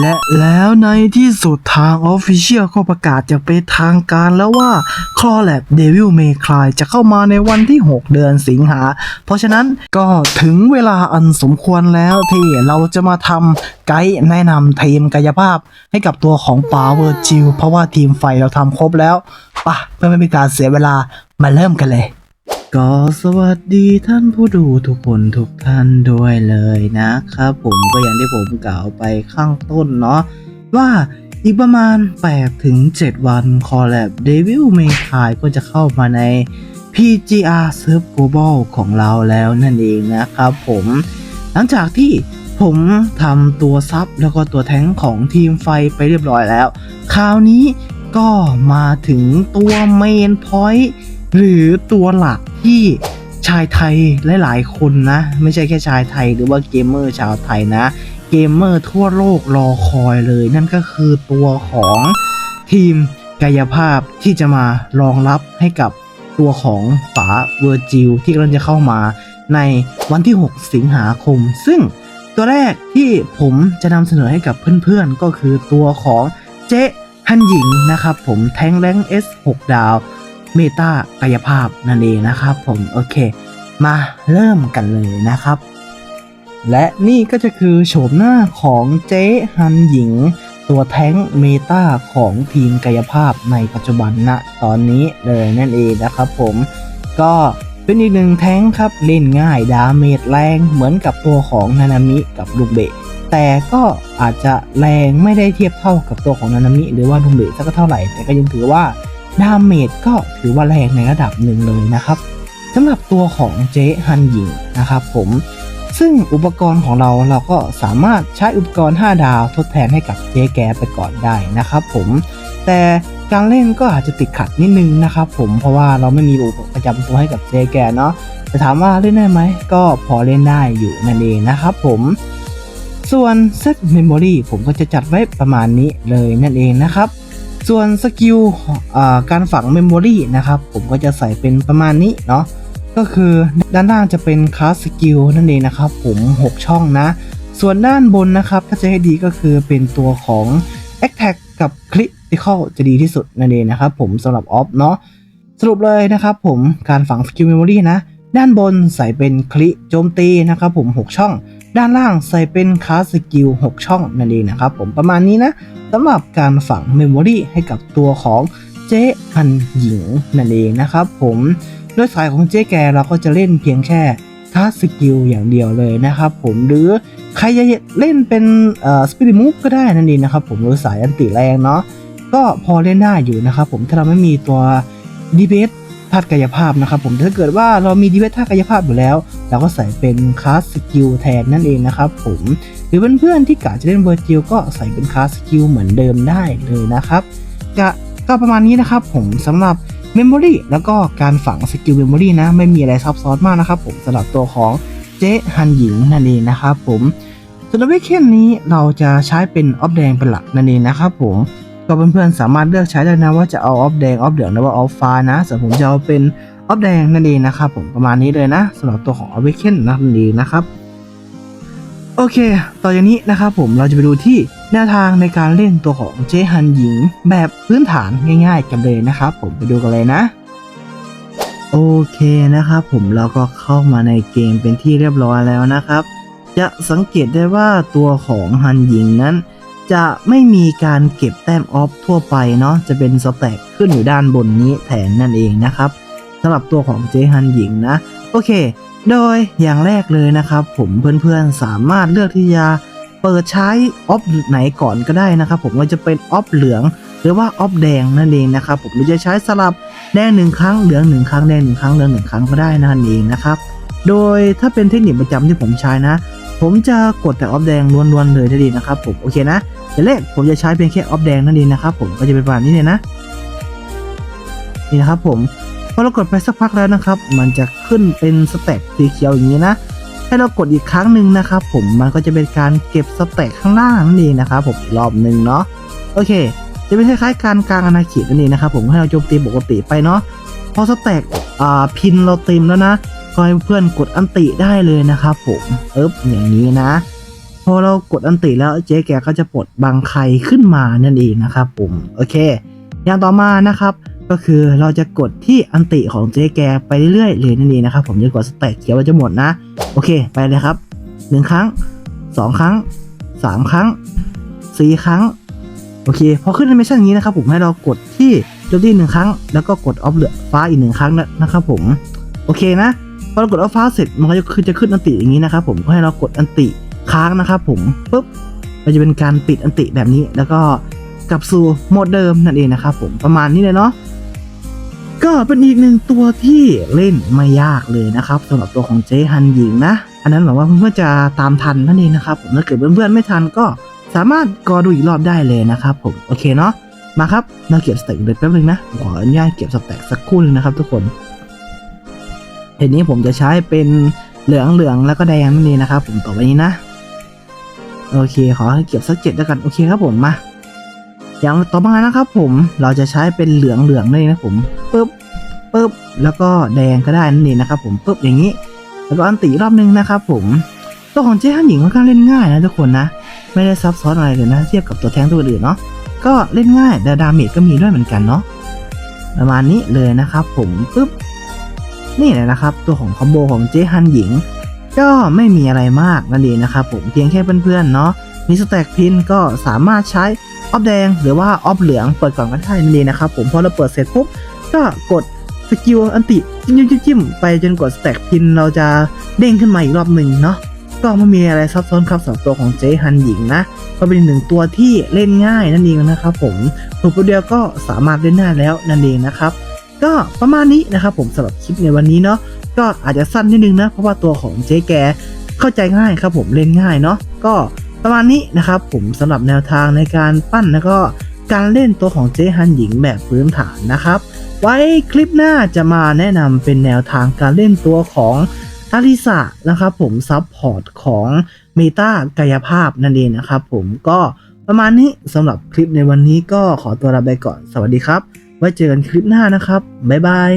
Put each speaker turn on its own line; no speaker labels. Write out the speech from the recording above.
และแล้วในที่สุดทาง Official ก็ประกาศจะเป็นทางการแล้วว่า c l o l a b Devil May Cry จะเข้ามาในวันที่ 6 เดือนสิงหา เพราะฉะนั้นก็ถึงเวลาอันสมควรแล้วที่เราจะมาทำไกด์แนะนำทีมกายภาพให้กับตัวของปาเวอร์จิวเพราะว่าทีมไฟเราทำครบแล้วปะเพื่อไม่เป็นการเสียเวลามาเริ่มกันเลย ก็สวัสดีท่านผู้ดูทุกคนทุกท่านด้วยเลยนะครับผมก็อย่างที่ผมกล่าวไปข้างต้นเนาะว่าอีกประมาณ8ถึง7วันคอลแลบ Devil May Cry ก็จะเข้ามาใน PGR Serve Global ของเราแล้วนั่นเองนะครับผมหลังจากที่ผมทำตัวซับแล้วก็ตัวแท้งของทีมไฟไปเรียบร้อยแล้ว คราวนี้ก็มาถึงตัวเมนพอยต์หรือตัวหลัก ที่ชายไทยหลายๆคนนะ ไม่ใช่แค่ชายไทยหรือว่าเกมเมอร์ชาวไทยนะ เกมเมอร์ทั่วโลกรอคอยเลย นั่นก็คือตัวของทีมกายภาพที่จะมารองรับให้กับตัวของฝาเวอร์จิลที่กำลังจะเข้ามาในวันที่ 6 สิงหาคม ซึ่งตัวแรกที่ผมจะนำเสนอให้กับเพื่อนๆ ก็คือตัวของเจ๊ฮันหญิงนะครับผมแทงแรง S 6 ดาว เมตากายภาพนั่นเองนะครับผมโอเค มาเริ่มกันเลยนะครับ และนี่ก็จะคือโฉมหน้าของเจ๊ฮันหญิง ตัวแท้งเมตาของทีมกายภาพในปัจจุบันณตอนนี้เลยนั่นเองนะครับผมก็เป็นอีกหนึ่งแท้งครับเล่นง่ายดาเมจแรงเหมือนกับตัวของนานามิกับลูกเบะแต่ก็อาจจะแรงไม่ได้เทียบเท่ากับตัวของนานามิหรือว่าลูกเบะสักเท่าไหร่ แต่ก็ยังถือว่า ดาเมจก็ถือว่าแรงในระดับหนึ่งเลยนะครับสำหรับตัวของเจ๊ฮันหญิงนะครับผม ซึ่งอุปกรณ์ของเราเราก็สามารถใช้อุปกรณ์ 5 ดาวทดแทนให้กับเจ๊แกไปก่อนได้นะครับผม แต่การเล่นก็อาจจะติดขัดนิดนึงนะครับผมเพราะว่าเราไม่มีอุปกรณ์ประจำตัวให้กับเจ๊แกเนาะแต่ถามว่าเล่นได้ไหมก็พอเล่นได้อยู่นั่นเองนะครับผมส่วนเซตเมมโมรีผมก็จะจัดไว้ประมาณนี้เลยนั่นเองนะครับ ส่วนสกิลการฝังเมมโมรีนะครับ ผมก็จะใส่เป็นประมาณนี้เนาะก็คือด้านล่างจะเป็นคลาสสกิลนั่นเองนะครับ ผม 6 ช่องนะ ส่วนด้านบนนะครับ ถ้าจะให้ดีก็คือเป็นตัวของ a t t a c k กับ Critical จะดีที่สุดนั่นเองนะครับผมสำหรับออฟเนาะสรุปเลยนะครับผมการฝังสกิลเมมโมรีนะ ด้านบนใส่เป็นคลิโจมตีนะครับผม 6 ช่อง ด้านล่างใส่เป็นคาสกิล 6 ช่องนั่นเองนะครับผมประมาณนี้นะสำหรับการฝังเมมโมรีให้กับตัวของเจ๊อันหญิงนั่นเองนะครับผมโดยสายของเจ๊แกเราก็จะเล่นเพียงแค่คาสกิลอย่างเดียวเลยนะครับผมหรือใครจะเล่นเป็นสปิริมูฟก็ได้นั่นเองนะครับผมหรือสายอันติแรงเนาะก็พอเล่นได้อยู่นะครับผมถ้าเราไม่มีตัวดีเบส ธาตุกายภาพนะครับผมถ้าเกิดว่าเรามีดีเบสธาตุกายภาพอยู่แล้ว เราก็ใส่เป็นคลาสสกิลแทนนั่นเองนะครับผมหรือเพื่อนๆที่กะจะเล่นเวอร์จิลก็ใส่เป็นคลาสสกิลเหมือนเดิมได้เลยนะครับก็ก็ประมาณนี้นะครับผมสำหรับเมมโมรีแล้วก็การฝังสกิลเมมโมรีนะ ไม่มีอะไรซับซ้อนมากนะครับผมสำหรับตัวของเจ๊ฮันหญิงนั่นเองนะครับผมส่วนเวคเคนนี้เราจะใช้เป็นออฟแดงเป็นหลักนั่นเองนะครับผม ก็เพื่อนๆสามารถเลือกใช้ได้นะว่าจะเอาออฟแดงออฟเหลืองหรือว่าออฟฟ้านะส่วนผมจะเอาเป็นออฟแดงนั่นเองนะครับผมประมาณนี้เลยนะสำหรับตัวของอเวคเคนนั่นเองนะครับโอเค ต่อจากนี้นะครับผมเราจะไปดูที่แนวทางในการเล่นตัวของเจฮันหญิง แบบพื้นฐานง่าย ๆ กันเลยนะครับผมไปดูกันเลยนะ โอเคนะครับผมเราก็เข้ามาในเกมเป็นที่เรียบร้อยแล้วนะครับ จะสังเกตได้ว่าตัวของฮันหญิงนั้น จะไม่มีการเก็บแต้มออฟทั่วไปเนาะจะเป็นสแต็กขึ้นอยู่ด้านบนนี้แทนนั่นเองนะครับสำหรับตัวของเจฮันหญิงนะ โอเค โดยอย่างแรกเลยนะครับ ผมเพื่อนๆสามารถเลือกที่จะเปิดใช้ออฟไหนก่อนก็ได้นะครับ ผมว่าจะเป็นออฟเหลืองหรือว่าออฟแดงนั่นเองนะครับผมหรือจะใช้สลับแดงหนึ่งครั้งเหลืองหนึ่งครั้งแดงหนึ่งครั้งเหลืองหนึ่งครั้งก็ได้นั่นเองนะครับ โดยถ้าเป็นเทคนิคประจำที่ผมใช้นะ ผมจะกดแต่ออฟแดงล้วนๆเลยนั่นเองนะครับผมโอเคนะอย่แรกผมจะใช้เพียงแค่ออฟแดงนั่นเองนะครับผมก็จะเป็นประมาณนี้เลยนะนี่นะครับผมพอเรากดไปสักพักแล้วนะครับ มันจะขึ้นเป็นสแต็กสีเขียวอย่างนี้นะให้เรากดอีกครั้งหนึ่งนะครับผมมันก็จะเป็นการเก็บสแต็กข้างล่างนั่นเองนะครับผมอีกรอบหนึ่งเนาะโอเค จะเป็นคล้ายๆการกลางอาณาเขตนั่นเองนะครับผมให้เราโจมตีปกติไปเนาะพอสแต็กอ่าพินเราเต็มแล้วนะ ก็ให้เพื่อนกดอันติได้เลยนะครับผมเอ๊บอย่างนี้นะพอเรากดอันติแล้วเจ๊แกก็จะปลดบางใครขึ้นมานั่นเองนะครับผมโอเค อย่างต่อมานะครับก็คือเราจะกดที่อันติของเจ๊แกไปเรื่อยๆเลยนั่นเองนะครับผมจะกดสแต็กเขียวจะหมดนะ โอเคไปเลยครับหนึ่งครั้งสองครั้งสามครั้งสี่ครั้ง โอเคพอขึ้นแอนิเมชันอย่างนี้นะครับผมให้เรากดที่โจมตีหนึ่งครั้ง แล้วก็กดออฟเหลือฟ้าอีกหนึ่งครั้งนะนะครับผม โอเคนะ พอเรากดออฟฟ้าเสร็จมันก็จะขึ้นจะขึ้นอันติอย่างนี้นะครับผมก็ให้เรากดอันติค้างนะครับผมปุ๊บมันจะเป็นการปิดอันติแบบนี้แล้วก็กลับสู่โหมดเดิมนั่นเองนะครับผมประมาณนี้เลยเนาะก็เป็นอีกหนึ่งตัวที่เล่นไม่ยากเลยนะครับสำหรับตัวของเจฮันหญิงนะ อันนั้นหวังว่าเพื่อนๆจะตามทันนั่นเองนะครับผมถ้าเกิดเพื่อนๆไม่ทันก็สามารถกอดูอีกรอบได้เลยนะครับผมโอเคเนาะมาครับมาเก็บสแต็กเด็ดแป๊บนึงนะขออนุญาตเก็บสแต็กสักครู่นึงนะครับทุกคน ทีนี้ผมจะใช้เป็นเหลืองเหลืองแล้วก็แดงนั่นเองนะครับ ผมต่อไปนี้นะ โอเค ขอให้เก็บสักเจ็ดแล้วกันโอเคครับผมมาอย่างต่อมานะครับ ผมเราจะใช้เป็นเหลืองเหลืองนี่นะผมปึ๊บปึ๊บแล้วก็แดงก็ได้นั่นเองนะครับ ผมปึ๊บอย่างนี้ แล้วก็อันตีรอบนึงนะครับ ผมตัวของเจ๊ฮันหญิงค่อนข้างเล่นง่ายนะทุกคนนะ ไม่ได้ซับซ้อนอะไรเลยนะ เทียบกับตัวแทงตัวอื่นเนาะก็เล่นง่ายแต่ดาเมจก็มีด้วยเหมือนกันเนาะประมาณนี้เลยนะครับ ผมปึ๊บ นี่แหละนะครับ ตัวของคอมโบของเจฮันหญิง ก็ไม่มีอะไรมากนั่นเองนะครับผมเพียงแค่เพื่อนๆเนาะมีสแต็กพินก็สามารถใช้ออฟแดงหรือว่าออฟเหลืองเปิดก่อนก็ได้นั่นเองนะครับผมพอเราเปิดเสร็จปุ๊บก็กดสกิลอันติจิ้มจิ้มไปจนกดสแต็กพินเราจะเด้งขึ้นมาอีกรอบหนึ่งเนาะก็ไม่มีอะไรซับซ้อนครับสำหรับตัวของเจฮันหญิงนะก็เป็นหนึ่งตัวที่เล่นง่ายนั่นเองนะครับผมถูกตัวเดียวก็สามารถเล่นได้แล้วนั่นเองนะครับ ก็ประมาณนี้นะครับผมสำหรับคลิปในวันนี้เนาะก็อาจจะสั้นนิดนึงนะ เพราะว่าตัวของเจ๊แกเข้าใจง่ายครับผมเล่นง่ายเนาะก็ประมาณนี้นะครับผมสำหรับแนวทางในการปั้นแล้วก็การเล่นตัวของเจ๊ฮันหญิงแบบพื้นฐานนะครับ ไว้คลิปหน้าจะมาแนะนำเป็นแนวทางการเล่นตัวของอาริสะนะครับผมซับพอร์ตของเมตากายภาพนั่นเองนะครับผมก็ประมาณนี้สำหรับคลิปในวันนี้ก็ขอตัวลาไปก่อนสวัสดีครับ ไว้เจอกันคลิปหน้านะครับ บ๊ายบาย